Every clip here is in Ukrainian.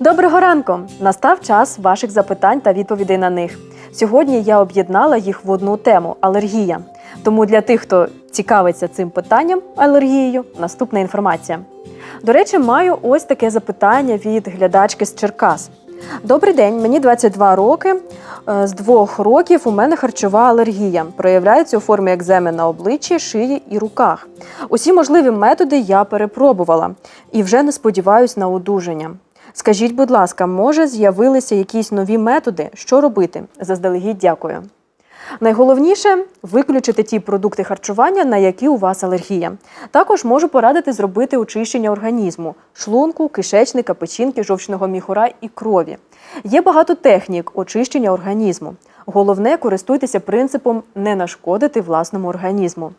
Доброго ранку! Настав час ваших запитань та відповідей на них. Сьогодні я об'єднала їх в одну тему алергія. Тому для тих, хто цікавиться цим питанням алергією, наступна інформація. До речі, маю ось таке запитання від глядачки з Черкас. Добрий день, мені 22 роки. Е, З двох років у мене харчова алергія. Проявляється у формі екземи на обличчі, шиї і руках. Усі можливі методи я перепробувала і вже не сподіваюсь на одужання. Скажіть, будь ласка, може з'явилися якісь нові методи? Що робити? Заздалегідь дякую. Найголовніше виключити ті продукти харчування, на які у вас алергія. Також можу порадити зробити очищення організму шлунку, кишечника, печінки, жовчного міхура і крові. Є багато технік очищення організму. Головне користуйтеся принципом не нашкодити власному організму.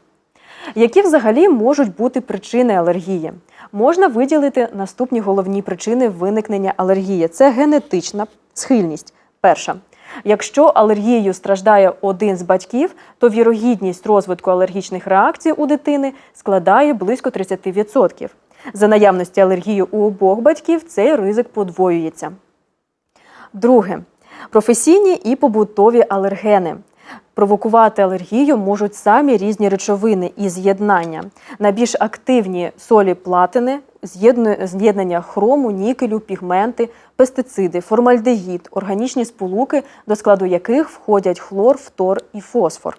Які взагалі можуть бути причини алергії? Можна виділити наступні головні причини виникнення алергії: це генетична схильність. Перша. Якщо алергією страждає один з батьків, то вірогідність розвитку алергічних реакцій у дитини складає близько 30%. За наявності алергії у обох батьків цей ризик подвоюється. Друге професійні і побутові алергени. Провокувати алергію можуть самі різні речовини і з'єднання. На більш активні солі платини, з'єднання хрому, нікелю, пігменти, пестициди, формальдегід, органічні сполуки, до складу яких входять хлор, фтор і фосфор.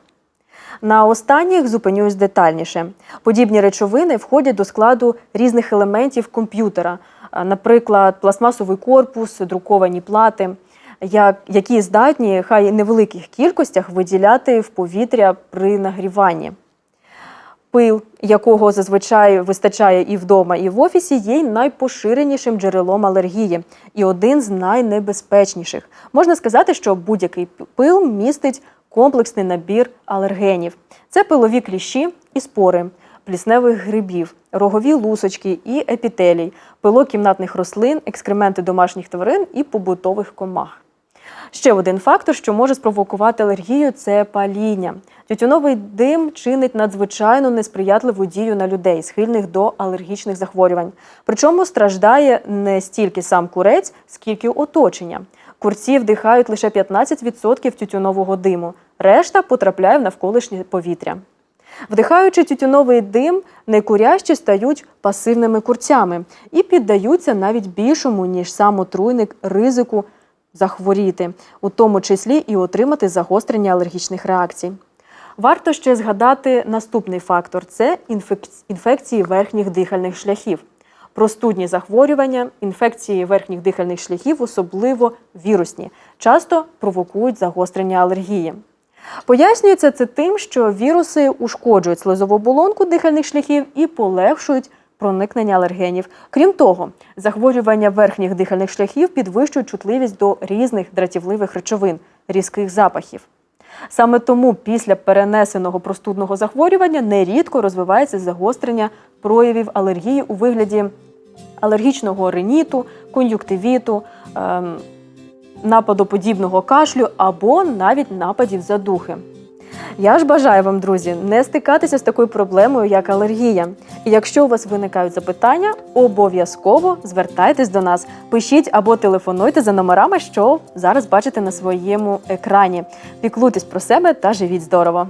На останніх зупинюсь детальніше. Подібні речовини входять до складу різних елементів комп'ютера, наприклад, пластмасовий корпус, друковані плати, які здатні хай невеликих кількостях виділяти в повітря при нагріванні. Пил, якого зазвичай вистачає і вдома, і в офісі, є найпоширенішим джерелом алергії і один з найнебезпечніших. Можна сказати, що будь-який пил містить комплексний набір алергенів. Це пилові кліщі і спори, плісневих грибів, рогові лусочки і епітелій, пило кімнатних рослин, екскременти домашніх тварин і побутових комах. Ще один фактор, що може спровокувати алергію, це паління. Тютюновий дим чинить надзвичайно несприятливу дію на людей, схильних до алергічних захворювань. Причому страждає не стільки сам курець, скільки оточення. Курці вдихають лише 15% тютюнового диму, решта потрапляє в навколишнє повітря. Вдихаючи тютюновий дим, некурящі стають пасивними курцями і піддаються навіть більшому, ніж сам отруйник, ризику захворіти, у тому числі і отримати загострення алергічних реакцій. Варто ще згадати наступний фактор це інфекції верхніх дихальних шляхів. Простудні захворювання, інфекції верхніх дихальних шляхів, особливо вірусні, часто провокують загострення алергії. Пояснюється це тим, що віруси ушкоджують слизову оболонку дихальних шляхів і полегшують проникнення алергенів. Крім того, захворювання верхніх дихальних шляхів підвищують чутливість до різних дратівливих речовин, різких запахів. Саме тому після перенесеного простудного захворювання нерідко розвивається загострення проявів алергії у вигляді алергічного риніту, кон'юктивіту, ем, нападоподібного кашлю або навіть нападів задухи. Я ж бажаю вам, друзі, не стикатися з такою проблемою, як алергія. І якщо у вас виникають запитання, обов'язково звертайтесь до нас, пишіть або телефонуйте за номерами, що зараз бачите на своєму екрані. Піклуйтесь про себе та живіть здорово!